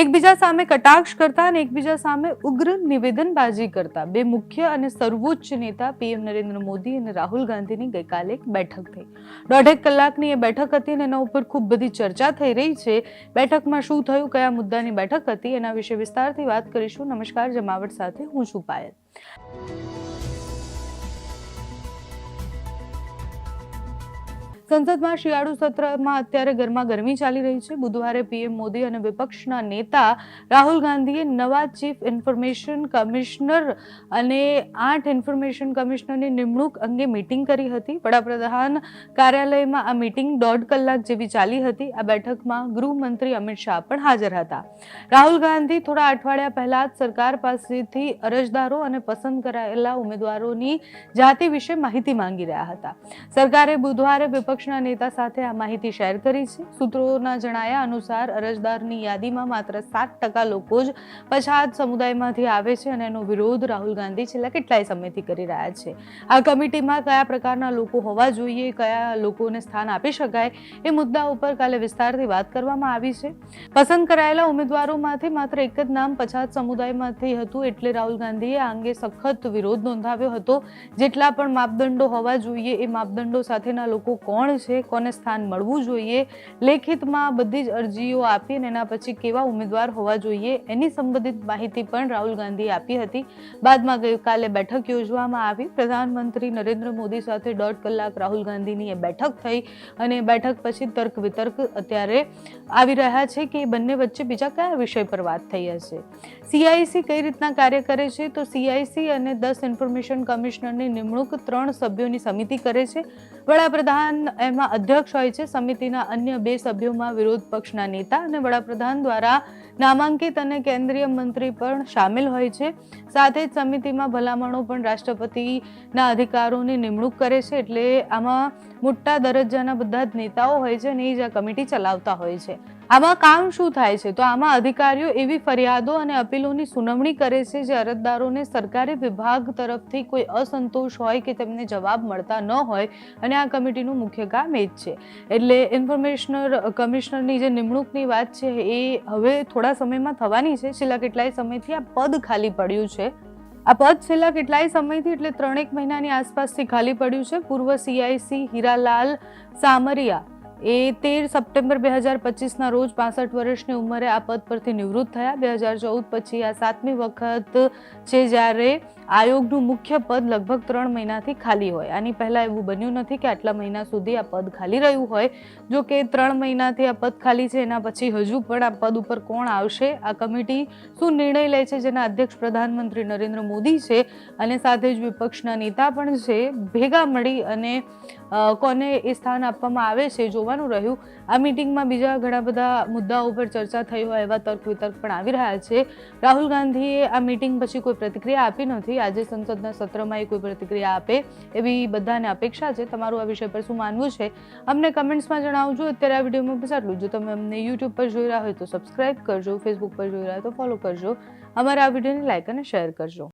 એકબીજા સામે કટાક્ષ કરતા અને એકબીજા સામે ઉગ્ર નિવેદનબાજી કરતા. બે મુખ્ય અને સર્વોચ્ચ નેતા પીએમ નરેન્દ્ર મોદી અને રાહુલ ગાંધીની ગઈકાલે એક બેઠક થઈ. દોઢેક કલાકની એ બેઠક હતી અને એના ઉપર ખૂબ બધી ચર્ચા થઈ રહી છે. બેઠકમાં શું થયું, કયા મુદ્દાની બેઠક હતી, એના વિશે વિસ્તારથી વાત કરીશું. નમસ્કાર, જમાવટ સાથે હું છું પાયલ. સંસદમાં શિયાળુ સત્રમાં અત્યારે ગરમા ગરમી ચાલી રહી છે. બુધવારે પીએમ મોદી અને વિપક્ષના નેતા રાહુલ ગાંધીએ નવા ચીફ ઇન્ફોર્મેશન કમિશનર અને આઠ ઇન્ફોર્મેશન કમિશનરની નિમણૂક અંગે મીટિંગ કરી હતી. વડાપ્રધાન કાર્યાલયમાં આ મીટિંગ દોઢ કલાક જેવી ચાલી હતી. આ બેઠકમાં ગૃહમંત્રી અમિત શાહ પણ હાજર હતા. રાહુલ ગાંધી થોડા અઠવાડિયા પહેલા જ સરકાર પાસેથી અરજદારો અને પસંદ કરાયેલા ઉમેદવારોની જાતિ વિશે માહિતી માંગી રહ્યા હતા. સરકારે બુધવારે વિપક્ષના નેતા સાથે આ માહિતી શેર કરી છે. સૂત્રોના જણાયા અનુસાર અરજદારની યાદીમાં માત્ર સાત ટકા લોકો જ પછાત સમુદાયમાંથી આવે છે અને એનો વિરોધ રાહુલ ગાંધી છેલ્લા કેટલાય સમયથી કરી રહ્યા છે. આ કમિટીમાં કયા પ્રકારના લોકો હોવા જોઈએ, કયા લોકોને સ્થાન આપી શકાય એ મુદ્દા ઉપર કાલે વિસ્તારથી વાત કરવામાં આવી છે. પસંદ કરાયેલા ઉમેદવારોમાંથી માત્ર એક જ નામ પછાત સમુદાયમાંથી હતું એટલે રાહુલ ગાંધીએ આ અંગે સખત વિરોધ નોંધાવ્યો હતો. જેટલા પણ માપદંડો હોવા જોઈએ એ માપદંડો સાથેના લોકો કોણ છે, કોને સ્થાન મળવું જોઈએ, લેખિતમાં બધી જ અરજીઓ આપી અને એના પછી કેવા ઉમેદવાર હોવા જોઈએ એની સંબંધિત માહિતી પણ રાહુલ ગાંધીએ આપી હતી. બાદમાં ગઈકાલે બેઠક યોજવામાં આવી. પ્રધાનમંત્રી નરેન્દ્ર મોદી સાથે દોઢ કલાક રાહુલ ગાંધીની એ બેઠક થઈ અને બેઠક પછી તર્ક વિતર્ક અત્યારે આવી રહ્યા છે કે બંને વચ્ચે બીજા કયા વિષય પર વાત થઈ હશે? સીઆઈસી કઈ રીતના કાર્ય કરે છે? તો સીઆઈસી અને દસ ઇન્ફોર્મેશન કમિશનરની નિમણૂક ત્રણ સભ્યોની સમિતિ કરે છે. વડાપ્રધાન એમાં અધ્યક્ષ હોય છે સમિતિના અન્ય બે સભ્યોમાં વિરોધ પક્ષના નેતા અને વડાપ્રધાન દ્વારા નામાંકિત અને કેન્દ્રીય મંત્રી પણ સામેલ હોય છે. સાથે જ સમિતિમાં ભલામણો પણ રાષ્ટ્રપતિના અધિકારોની નિમણૂક કરે છે. એટલે આમાં મોટા દરજ્જાના બધા જ નેતાઓ હોય છે અને એ જ આ કમિટી ચલાવતા હોય છે. આમાં કામ શું થાય છે? તો આમાં અધિકારીઓ એવી ફરિયાદો અને અપીલોની સુનાવણી કરે છે જે અરજદારોને સરકારી વિભાગ તરફથી કોઈ અસંતોષ હોય કે તેમને જવાબ મળતા ન હોય અને આ કમિટીનું મુખ્ય કામ એ જ છે. એટલે ઇન્ફોર્મેશનર, કમિશનરની જે નિમણૂકની વાત છે એ હવે થોડા સમયમાં થવાની છે. છેલ્લા કેટલાય સમયથી આ પદ ખાલી પડ્યું છે. આ પદ છેલ્લા કેટલાય સમયથી એટલે ત્રણેક મહિનાની આસપાસથી ખાલી પડ્યું છે. પૂર્વ સીઆઈસી હીરાલાલ સામરિયા એ તેર સપ્ટેમ્બર બે હજાર પચીસના રોજ પાસઠ વર્ષની ઉંમરે આ પદ પરથી નિવૃત્ત થયા. બે હજાર ચૌદ પછી આ સાતમી વખત છે જ્યારે આયોગનું મુખ્ય પદ લગભગ ત્રણ મહિનાથી ખાલી હોય. આની પહેલાં એવું બન્યું નથી કે આટલા મહિના સુધી આ પદ ખાલી રહ્યું હોય. જો કે ત્રણ મહિનાથી આ પદ ખાલી છે, એના પછી હજુ પણ આ પદ ઉપર કોણ આવશે? આ કમિટી શું નિર્ણય લે છે, જેના અધ્યક્ષ પ્રધાનમંત્રી નરેન્દ્ર મોદી છે, અને સાથે જ વિપક્ષના નેતા પણ છે, ભેગા મળી અને કોને એ સ્થાન આપવામાં આવે છે જોવાનું રહ્યું. આ મિટિંગમાં બીજા ઘણા બધા મુદ્દાઓ પર ચર્ચા થઈ હોય એવા તર્ક વિતર્ક પણ આવી રહ્યા છે. રાહુલ ગાંધીએ આ મિટિંગ પછી કોઈ પ્રતિક્રિયા આપી નથી આજે સંસદના સત્રમાં એ કોઈ પ્રતિક્રિયા આપે એવી બધાને અપેક્ષા છે. તમારું આ વિષય પર શું માનવું છે? અમને કમેન્ટ્સમાં જણાવજો. અત્યારે આ વિડીયોમાં બસ આટલું જો તમે અમને યુટ્યુબ પર જોઈ રહ્યા હોય તો સબસ્ક્રાઇબ કરજો ફેસબુક પર જોઈ રહ્યા હોય તો ફોલો કરજો. અમારા આ વિડીયોને લાઇક અને શેર કરજો.